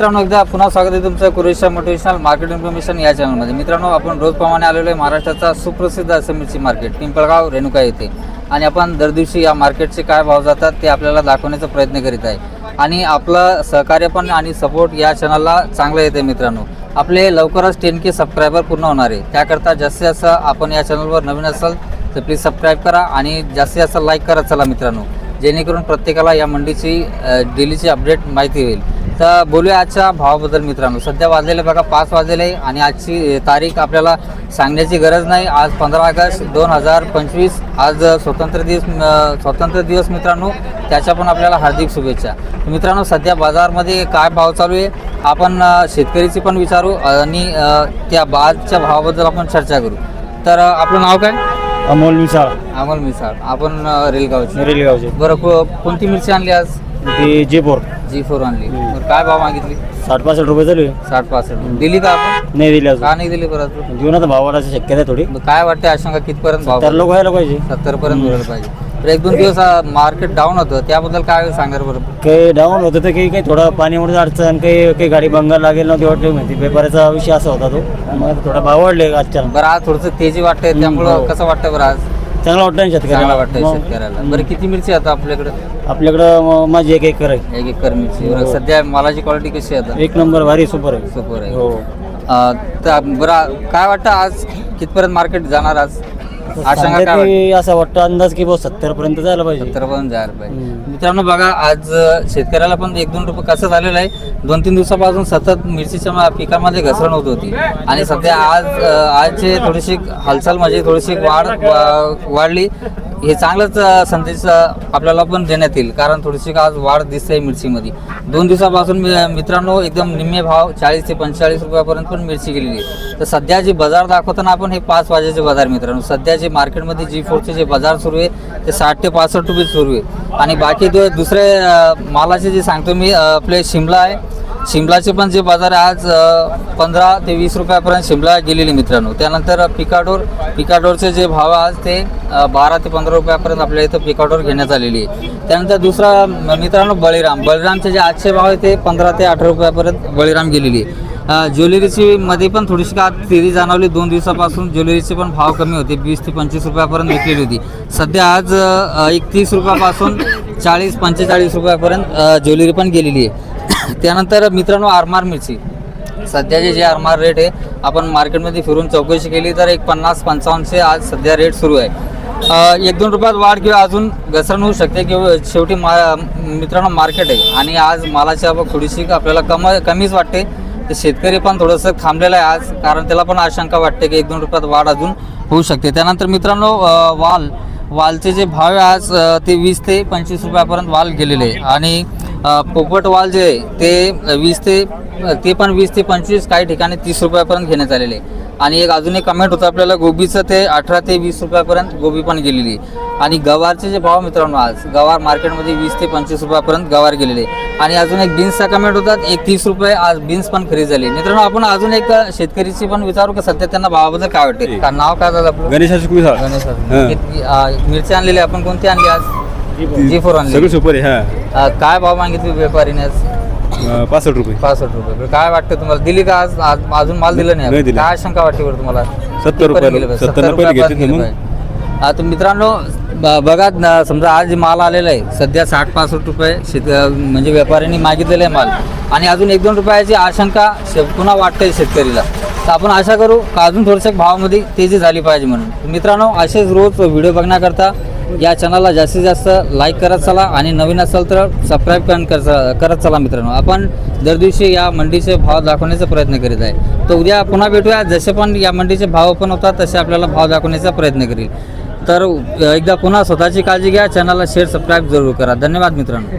मित्रांनो एकदा पुन्हा स्वागत आहे तुमचं कुरेशा मोटिवेशनल मार्केट इन्फॉर्मेशन या चॅनलमध्ये मित्रांनो आपण रोजप्रमाणे आलेलो आहे महाराष्ट्राचा सुप्रसिद्ध असं मिरची मार्केट पिंपळगाव रेणुका येथे. आणि आपण दर दिवशी या मार्केटचे काय भाव जातात ते आपल्याला दाखवण्याचा प्रयत्न करीत आहे. आणि आपलं सहकार्य पण आणि सपोर्ट या चॅनलला चांगलं येते मित्रांनो. आपले लवकरच टेन के सबस्क्रायबर पूर्ण होणार आहे. त्याकरता जास्तीत जास्त आपण या चॅनलवर नवीन असाल तर प्लीज सबस्क्राईब करा आणि जास्तीत जास्त लाईक करा चला मित्रांनो. जेणेकरून प्रत्येकाला या मंडीची डेलीची अपडेट माहिती होईल. तर बोलूया आजच्या भावाबद्दल मित्रांनो. सध्या वाजलेले बघा पाच वाजलेले आहे आणि आजची तारीख आपल्याला सांगण्याची गरज नाही. आज पंधरा ऑगस्ट दोन हजार पंचवीस. आज स्वतंत्र दिवस स्वतंत्र दिवस मित्रांनो. त्याच्या पण आपल्याला हार्दिक शुभेच्छा. मित्रांनो सध्या बाजारमध्ये काय भाव चालू आहे? आपण शेतकरीची पण विचारू आणि त्या बाजच्या भावाबद्दल आपण चर्चा करू. तर आपलं नाव काय? अमोल मिसाळ. अमोल मिसाळ. आपण रेलगावचे. रेल्वेगावचे बरं कोणती मिरची आणली आज? ते जेपोर जी फोर आणली. बरं काय भाव मागितली? साठ पासष्ट रुपये चालू आहे. साठ पासष्ट. दिली का आपण? नाही दिले का नाही दिली परत? जीवनात भाव वाढायची शक्यता आहे थोडी. बरं, काय वाटते आशंका? कितपर्यंत भाव तर लोक व्हायला पाहिजे. सत्तर पर्यंत मिळालं पाहिजे. तर एक दोन दिवस मार्केट डाऊन होतं. त्याबद्दल काय सांगणार बरं? काही डाऊन होतं तर काही काही थोडा पाण्यामुळे अडचण काही काही गाडी बंगाल लागेल नव्हती वाटली माहिती व्यापाराचा विषय असा होता तो. मग आता थोडा भाव वाढले आजच्या. बरं आज थोडंसं तेजी वाटते. त्यामुळं हो. कसं वाटतं बरं आज? चांगला वाटतं ना चांगलं शेतकऱ्याला मग शेतकऱ्याला. बरं किती मिरची आता आपल्याकडे? आपल्याकडं म- माझी एक एकर आहे. एक एकर मिरची. बरं सध्या मालाची क्वालिटी कशी आहे आता? एक नंबर भारी सुपर आहे. सुपर आहे. हो. अं, तर बरं काय वाटतं आज? कितपर्यंत मार्केट जाणार आज? आशंका सांगते काय वाटते? की असा वाटतं अंदाज की बहुत सत्तर पर्यंत जायला पाहिजे. सत्तर पण जायला पाहिजे. हम्म. मित्रांनो बघा आज अ, शेतकऱ्याला पण एक दोन रुपये कसं झालेलं आहे दोन तीन दिवसापासून सतत मिरचीच्या मा- पिकामध्ये घसरण होत होती. आणि सध्या आज अ, आजचे थोडीशी हालचाल म्हणजे थोडीशी वाढ वा- वाढली हे चांगलंच संदेश आपल्याला पण देण्यात येईल. कारण थोडीशी आज वाढ दिसते मिरचीमध्ये. दोन दिवसापासून मित्रांनो एकदम निम्मे भाव चाळीस ते पंचेचाळीस रुपयापर्यंत पण मिरची गेलेली आहे. तर सध्या जे बाजार दाखवताना आपण हे पाच वाजेचे बाजार मित्रांनो. सध्या जे मार्केटमध्ये जी फोरचे जे बाजार सुरू आहे ते साठ ते पासष्ट रुपये सुरू आहे. आणि बाकी दुसरे मालाचे जे सांगतो मी आपले शिमला आहे शिमलाचे पण जे बाजार आहे आज पंधरा ते वीस रुपयापर्यंत शिमला गेलेली मित्रांनो. त्यानंतर पिकाडोर पिकाडोरचे जे भाव आज ते बारा ते पंधरा रुपयापर्यंत आपल्या इथं पिकाडोर घेण्यात आलेली आहे. त्यानंतर दुसरा मित्रांनो बळीराम. बळीरामचे जे आजचे भाव आहे ते पंधरा ते अठरा रुपयापर्यंत बळीराम गेलेली आहे. ज्वेलरीची मध्ये पण थोडीशी का तेजी जाणवली. दोन दिवसापासून ज्वेलरीचे पण भाव कमी होते. वीस ते पंचवीस रुपयापर्यंत विकलेली होती. सध्या आज एकतीस एक तीस रुपयापासून चाळीस पंचेचाळीस रुपयापर्यंत ज्वेलरी पण गेलेली आहे. त्यानंतर मित्रांनो आरमार मिरची. सध्याचे जे आरमार रेट आहे आपण मार्केटमध्ये फिरून चौकशी केली तर एक पन्नास पंचावन्नचे आज सध्या रेट सुरू आहे. एक दोन रुपयात वाढ किंवा अजून घसरण होऊ शकते किंवा शेवटी मा मित्रांनो मार्केट आहे. आणि आज मालाची थोडीशी आपल्याला कम कमीच वाटते. तर शेतकरी पण थोडंसं थांबलेलं आहे आज कारण त्याला पण आशंका वाटते की एक दोन रुपयात वाढ अजून होऊ शकते. त्यानंतर मित्रांनो वाल. वालचे जे भाव आहे आज ते वीस ते पंचवीस रुपयापर्यंत वाल गेलेले आहे. आणि पोपट वाल जे आहे ते वीस ते ते पण वीस ते पंचवीस काही ठिकाणी तीस रुपयापर्यंत घेण्यात आलेले आणि एक अजून एक कमेंट होतं आपल्याला गोबीचं ते अठरा ते वीस रुपयापर्यंत गोबी पण गेलेली आणि गवारचे जे भाव मित्रांनो आज गवार मार्केटमध्ये वीस ते पंचवीस रुपयापर्यंत गवार गेलेले आणि अजून एक बीन्सचा कमेंट होतात एक तीस रुपये आज बीन्स पण खरेदी झाली मित्रांनो आपण अजून एक शेतकरीची पण विचारू का सध्या त्यांना भावाबद्दल काय वाटते का नाव काय झालं आपलं? गणेश गणेश मिरची आणलेली आपण कोणती आणली आज? जी फोर आणली. सुपर आहे काय भाव मागितली व्यापारीने आज अं, पासष्ट रुपये पासष्ट रुपये बरं, काय वाटतं तुम्हाला दिली का आज आज अजून माल दिला नाही नाही आपण? दिला. काय शंका वाटते बरं तुम्हाला सत्तर कितपर्यंत रुपयाला- गेलं पाहिजे? सत्तर रुपयाला रुपयापर्यंत घेतले गेलं मग. पाहिजे. आता मित्रांनो ब- बघा न- समजा आज जे माल आलेला आहे सध्या साठ पासष्ट रुपये शेत म्हणजे व्यापाऱ्यांनी मागितलेला आहे माल आणि अजून एक दोन रुपयाची आशंका शे- पुन्हा वाटते शेतकरीला तर आपण आशा करू का अजून थोडंसं भावामध्ये तेजी झाली पाहिजे म्हणून मित्रांनो असेच रोज व्हिडिओ बघण्याकरता या चॅनलला जास्तीत जास्त लाईक करत चला आणि नवीन असाल तर सबस्क्राईब पण कर करत चला मित्रांनो. आपण दर दिवशी या मंडीचे भाव दाखवण्याचा प्रयत्न करीत आहे. तर उद्या पुन्हा भेटूया. जसे पण या मंडीचे भाव पण होतात तसे आपल्याला भाव दाखवण्याचा प्रयत्न करील. तर एकदा पुन्हा स्वतःची काळजी घ्या. चॅनलला शेअर सबस्क्राईब जरूर करा. धन्यवाद मित्रांनो.